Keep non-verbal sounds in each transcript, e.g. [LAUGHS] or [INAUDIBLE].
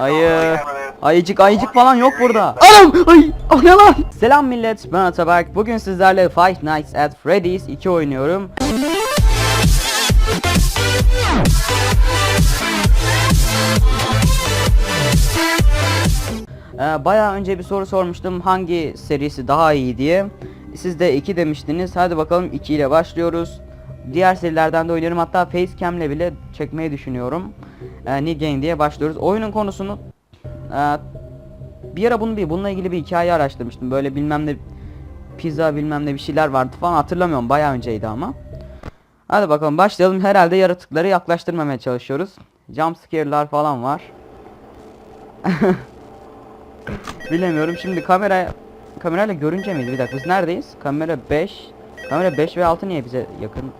Ayı. Ayıcık ayıcık falan yok burada. Anam! Ay! O ne lan? Selam millet ben Ataberk. Bugün sizlerle Five Nights at Freddy's 2 oynuyorum. Ee, bayağı önce bir soru sormuştum hangi serisi daha iyi diye. Siz de 2 demiştiniz. Hadi bakalım 2 ile başlıyoruz. Diğer serilerden de oynuyorum. Hatta Facecam'le bile çekmeyi düşünüyorum. Ee, New Game diye başlıyoruz. Oyunun konusunu e, bir ara bunu bir bununla ilgili bir hikaye araştırmıştım. Böyle bilmem ne pizza bilmem ne bir şeyler vardı falan hatırlamıyorum. Bayağı önceydi ama. Hadi bakalım başlayalım. Herhalde yaratıkları yaklaştırmamaya çalışıyoruz. Jump scare'lar falan var. [LAUGHS] Bilemiyorum. Şimdi kamera kamerayla görünce miydi? Bir dakika biz neredeyiz? Kamera 5. Kamera 5 ve 6 niye bize yakın?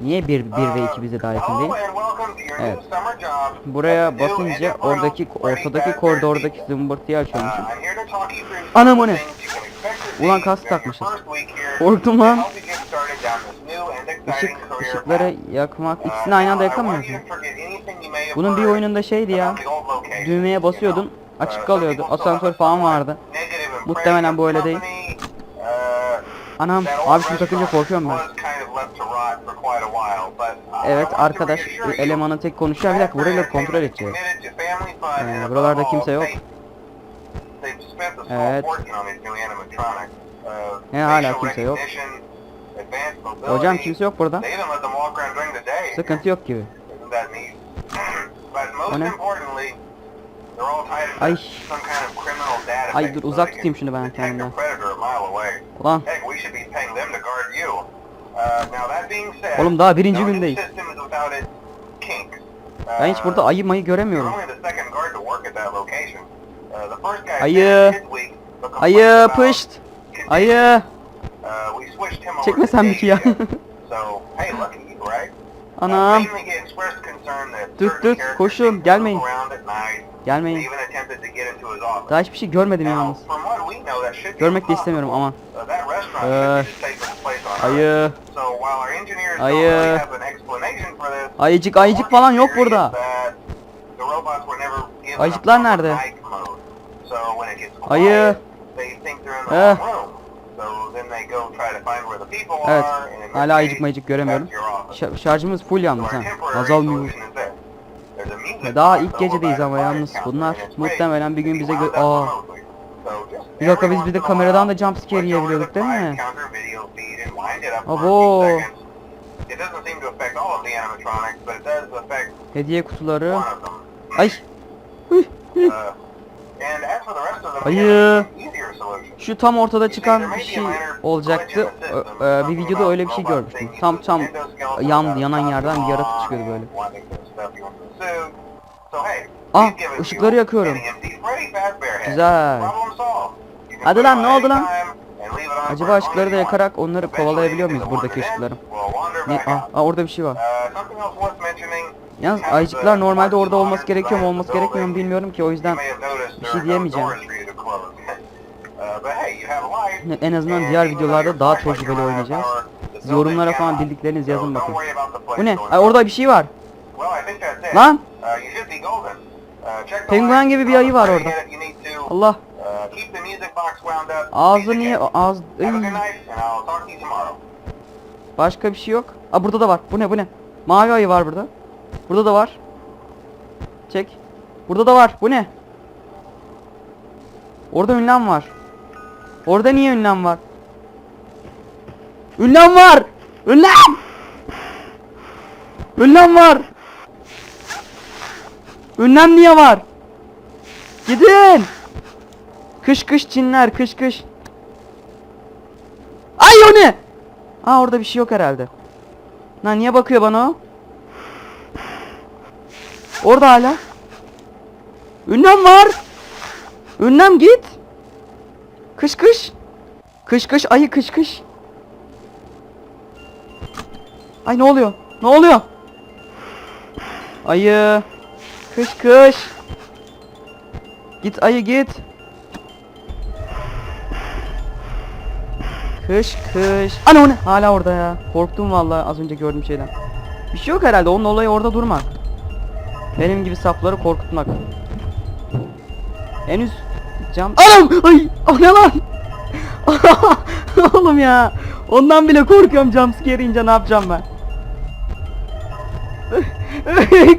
Niye 1 1 ve 2 bize daha yakın değil? Evet. Buraya basınca oradaki ortadaki koridordaki zımbırtıyı Uh, açıyormuşum. Through Anam o ne? Ulan kask takmışız. Korktum lan. Işık, ışıkları yakmak Uh, ikisini aynı anda yakamıyorsun. Bunun bir oyununda şeydi ya. Düğmeye basıyordun, know. açık Uh, kalıyordu. Asansör falan vardı. Muhtemelen bu öyle değil. Uh, Anam abi şunu takınca korkuyorum ben. Evet want to arkadaş reassure you, elemanı tek konuşuyor. Bir dakika buraları kontrol edeceğiz. Ee, buralarda kimse yok. Evet. animatronics. Uh, hala kimse yok. Hocam kimse yok burada. Sıkıntı yok gibi. [CLEARS THROAT] O ne? Ay. Ay, dur, uzak tutayım şunu ben kendimden. predator Uh, Oğlum daha birinci gündeyiz. ben hiç burada Uh, ayı mayı göremiyorum. Uh, Ayı. Ayı pışt. Ayı. Uh, Çekme sen bir ya. [LAUGHS] Uh, Anam. Düt düt, koşun, gelmeyin. Gelmeyin. Daha hiçbir şey görmedim yalnız. Görmek de istemiyorum aman. Uh, Ee, earth. Ayı. Ayı. Ayıcık ayıcık falan yok burada. Ayıcıklar nerede? Ayı. Eh. Evet. Hala ayıcık mayıcık göremiyorum. Şa- şarjımız full yalnız ha. Azalmıyor. Daha ilk gecedeyiz ama yalnız bunlar muhtemelen bir gün bize gö- Aa. Bir dakika biz bir de kameradan da jump scare switch over to yiyebiliyorduk değil mi? Abo. Hediye kutuları. Ay. Ayı. Şu tam ortada çıkan bir şey olacaktı. Ö- e, bir videoda öyle bir şey görmüştüm. Tam tam yan yanan yerden bir yaratık çıkıyordu böyle. Ah, ışıkları yakıyorum. Güzel. Hadi lan, ne oldu lan? Acaba ışıkları da yakarak onları kovalayabiliyor muyuz buradaki ışıkları? Ne? Ah, ah orada bir şey var. Yalnız ayıcıklar normalde orada olması gerekiyor mu olması gerekmiyor mu bilmiyorum ki o yüzden bir şey diyemeyeceğim. [LAUGHS] Ne- en azından diğer videolarda daha tecrübeli oynayacağız. Yorumlara falan bildiklerinizi yazın bakın. Bu ne? Ay orada bir şey var. Lan! Penguen gibi bir ayı var orada. Allah. Ağzı niye ağız Iy. Başka bir şey yok. Aa burada da var. Bu ne bu ne? Mavi ayı var burada. Burada da var. Çek. Burada da var. Bu ne? Orada ünlem var. Orada niye ünlem var? Ünlem var. Ünlem. Ünlem var. Ünlem niye var? Gidin. Kış kış Çinler kış kış. Ay o ne? Aa orada bir şey yok herhalde. Lan niye bakıyor bana o? Orada hala. Ünlem var. Ünlem git. Kış kış. Kış kış ayı kış kış. Ay ne oluyor? Ne oluyor? Ayı. Kış kış. Git ayı git. Kış kış. Ana o? Hala orada ya. Korktum vallahi az önce gördüğüm şeyden. Bir şey yok herhalde. Onun olayı orada durmak. Benim gibi safları korkutmak. Henüz cam... Anam! Ay! O ne lan? [LAUGHS] Oğlum ya. Ondan bile korkuyorum jumpscare ince ne yapacağım ben?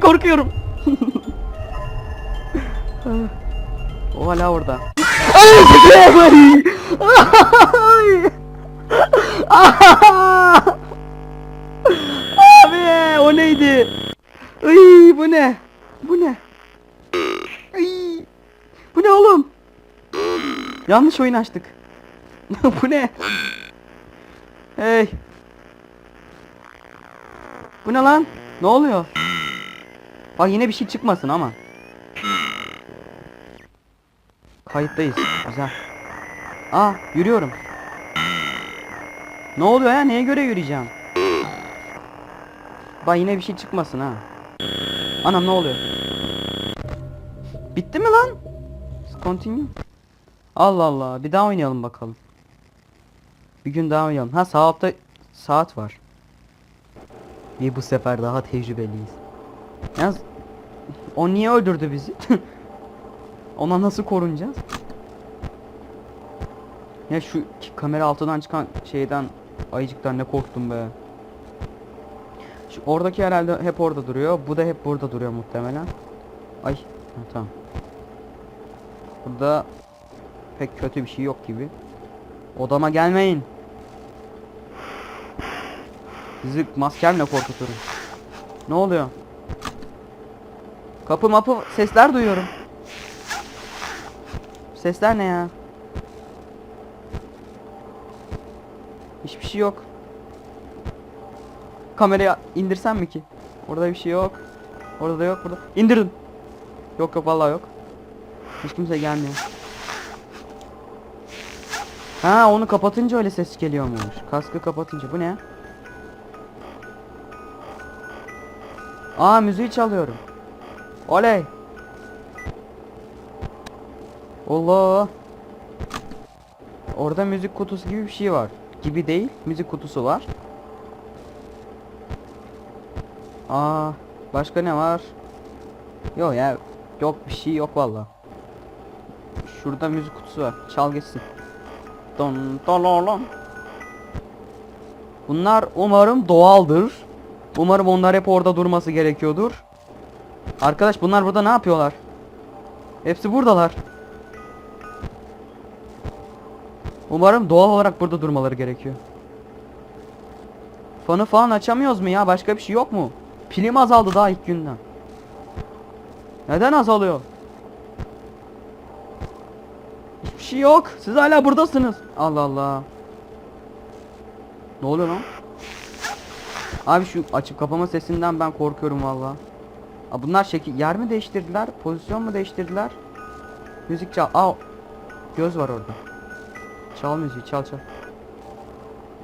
[LAUGHS] Korkuyorum. [LAUGHS] o hala orada. Abi o neydi? Ay bu ne? Bu ne? Ay! Bu ne oğlum? Yanlış oyun açtık. [LAUGHS] bu ne? Hey. Bu ne lan? Ne oluyor? Bak yine bir şey çıkmasın ama. Kayıttayız. Güzel. Aa yürüyorum. Ne oluyor ya? Neye göre yürüyeceğim? Bak yine bir şey çıkmasın ha. Anam ne oluyor? Bitti mi lan? Continue. Allah Allah. Bir daha oynayalım bakalım. Bir gün daha oynayalım. Ha sağ altta saat var. İyi bu sefer daha tecrübeliyiz. Yalnız o niye öldürdü bizi? [LAUGHS] Ona nasıl korunacağız? Ya şu kamera altından çıkan şeyden ayıcıktan ne korktum be. Şu oradaki herhalde hep orada duruyor. Bu da hep burada duruyor muhtemelen. Ay ha, tamam. Burada pek kötü bir şey yok gibi. Odama gelmeyin. Sizi maskemle korkuturum. Ne oluyor? Kapı mapı sesler duyuyorum. Sesler ne ya? Hiçbir şey yok. Kamerayı indirsem mi ki? Orada bir şey yok. Orada da yok burada. İndirdim. Yok yok vallahi yok. Hiç kimse gelmiyor. Ha onu kapatınca öyle ses geliyormuş. Kaskı kapatınca. Bu ne? Aa müziği çalıyorum. Oley. Allah. Orada müzik kutusu gibi bir şey var. Gibi değil. Müzik kutusu var. Aa, başka ne var? Yok ya. Yok bir şey yok valla. Şurada müzik kutusu var. Çal geçsin. Don don Bunlar umarım doğaldır. Umarım onlar hep orada durması gerekiyordur. Arkadaş bunlar burada ne yapıyorlar? Hepsi buradalar. Umarım doğal olarak burada durmaları gerekiyor. Fanı falan açamıyoruz mu ya? Başka bir şey yok mu? Pilim azaldı daha ilk günden. Neden azalıyor? Hiçbir şey yok. Siz hala buradasınız. Allah Allah. Ne oluyor lan? Abi şu açıp kapama sesinden ben korkuyorum valla. Bunlar şekil yer mi değiştirdiler? Pozisyon mu değiştirdiler? Müzik çal. Aa göz var orada. Çal müziği çal çal.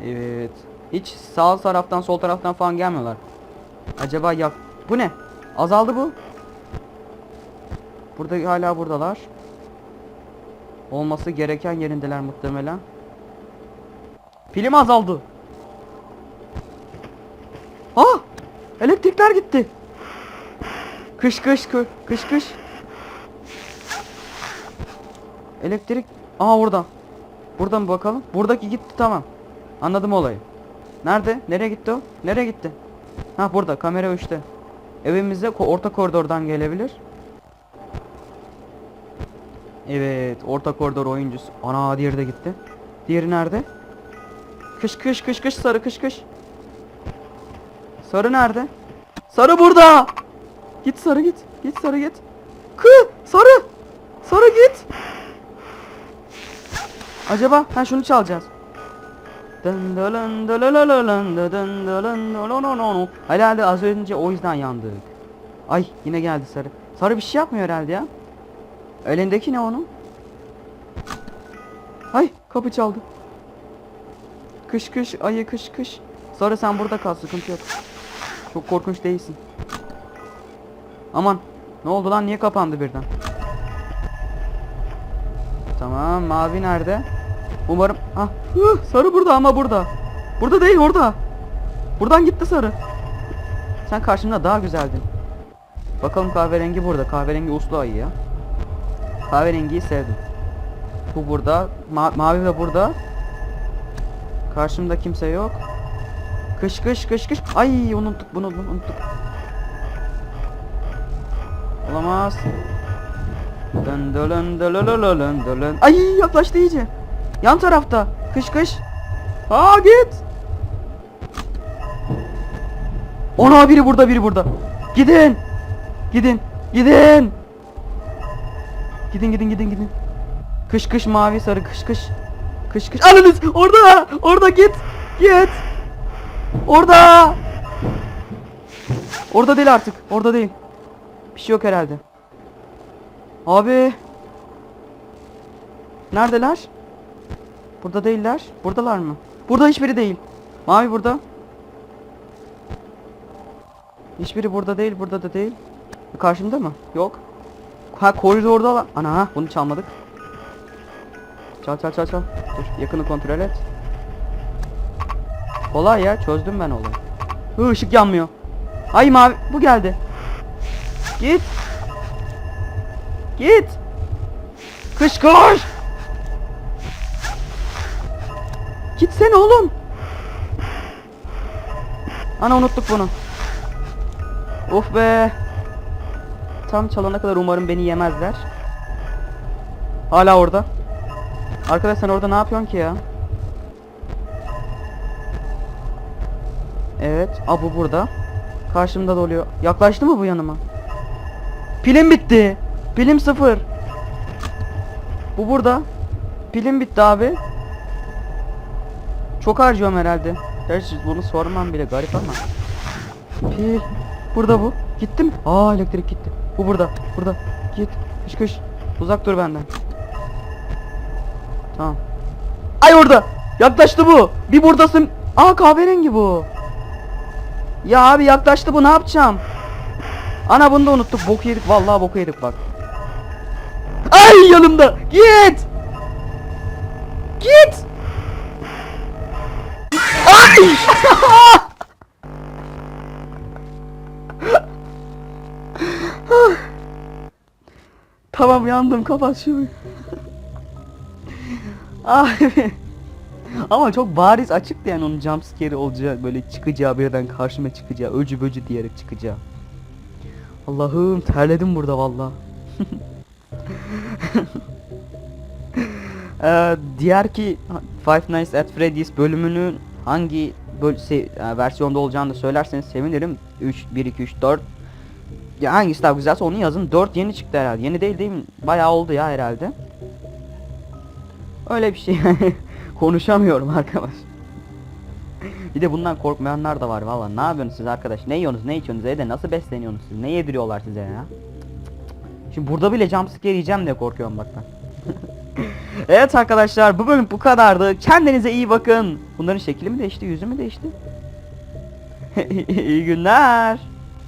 Evet. Hiç sağ taraftan sol taraftan falan gelmiyorlar. Acaba yak... Bu ne? Azaldı bu. Burada hala buradalar. Olması gereken yerindeler muhtemelen. Pilim azaldı. Ah! Elektrikler gitti. Kış kış kış kış kış. Elektrik Aa orada. Burada mı bakalım? Buradaki gitti tamam. Anladım olayı. Nerede? Nereye gitti o? Nereye gitti? Ha burada kamera 3'te. Evimize orta koridordan gelebilir. Evet, orta koridor oyuncusu. Ana diğeri de gitti. Diğeri nerede? Kış kış kış kış sarı kış kış. Sarı nerede? Sarı burada. Git sarı git. Git sarı git. Kı sarı. Sarı git. Acaba ha şunu çalacağız. Herhalde az önce o yüzden yandık. Ay yine geldi sarı. Sarı bir şey yapmıyor herhalde ya. Elindeki ne onun? Ay kapı çaldı. Kış kış ayı kış kış. Sarı sen burada kal sıkıntı yok. Çok korkunç değilsin. Aman ne oldu lan niye kapandı birden? Tamam mavi nerede? Umarım ah sarı burada ama burada. Burada değil orada. Buradan gitti sarı. Sen karşımda daha güzeldin. Bakalım kahverengi burada. Kahverengi uslu ayı ya. Kahverengiyi sevdim. Bu burada. Ma- mavi de burada. Karşımda kimse yok. Kış kış kış kış. Ay unuttuk bunu unuttuk. Olamaz. Dön dölön dölölölön dölön. Ay yaklaştı iyice. Yan tarafta. Kış kış. Aa git. Ona biri burada biri burada. Gidin. Gidin. Gidin. Gidin gidin gidin gidin. Kış kış mavi sarı kış kış. Kış kış. Ananız orada. Orada git. Git. Orada. Orada değil artık. Orada değil. Bir şey yok herhalde. Abi. Neredeler? Burada değiller. Buradalar mı? Burada hiçbiri değil. Mavi burada. Hiçbiri burada değil, burada da değil. Karşımda mı? Yok. Ha koridorda lan. Ana bunu çalmadık. Çal çal çal çal. Dur yakını kontrol et. Kolay ya çözdüm ben olayı. Hı, ışık yanmıyor. Ay mavi bu geldi. Git. Git. Kış koş. Gitsene oğlum. Ana unuttuk bunu. Of be. Tam çalana kadar umarım beni yemezler. Hala orada. Arkadaş sen orada ne yapıyorsun ki ya? Evet. Aa bu burada. Karşımda doluyor. Yaklaştı mı bu yanıma? Pilim bitti. Pilim sıfır. Bu burada. Pilim bitti abi. Çok harcıyorum herhalde. Gerçi bunu sormam bile garip ama. Pil. Burada bu. Gitti mi? Aa elektrik gitti. Bu burada. Burada. Git. Kış kış. Uzak dur benden. Tamam. Ay orada. Yaklaştı bu. Bir buradasın. Aa kahverengi bu. Ya abi yaklaştı bu ne yapacağım? Ana bunu da unuttuk. Boku yedik. Vallahi boku yedik bak. Ay yanımda. Git. Git. Ay. tamam yandım kapat şunu. Abi. Ama çok bariz açıktı yani onun jumpscare olacağı böyle çıkacağı birden karşıma çıkacağı öcü böcü diyerek çıkacağı. Allah'ım terledim burada valla. [LAUGHS] Ee, diğer ki Five Nights at Freddy's bölümünün hangi böl e, versiyonda olacağını da söylerseniz sevinirim. 3 1 2 3 4 ya hangisi daha güzelse onu yazın. 4 yeni çıktı herhalde. Yeni değil değil mi? Bayağı oldu ya herhalde. Öyle bir şey. [LAUGHS] Konuşamıyorum arkadaş. bir de bundan korkmayanlar da var valla. Ne yapıyorsunuz siz arkadaş? Ne yiyorsunuz? Ne içiyorsunuz? Evde nasıl besleniyorsunuz siz? Ne yediriyorlar size ya? Şimdi burada bile jumpscare yiyeceğim diye korkuyorum bak ben. [LAUGHS] evet arkadaşlar bu bölüm bu kadardı. Kendinize iyi bakın. Bunların şekli mi değişti? Yüzü mü değişti? [LAUGHS] iyi günler.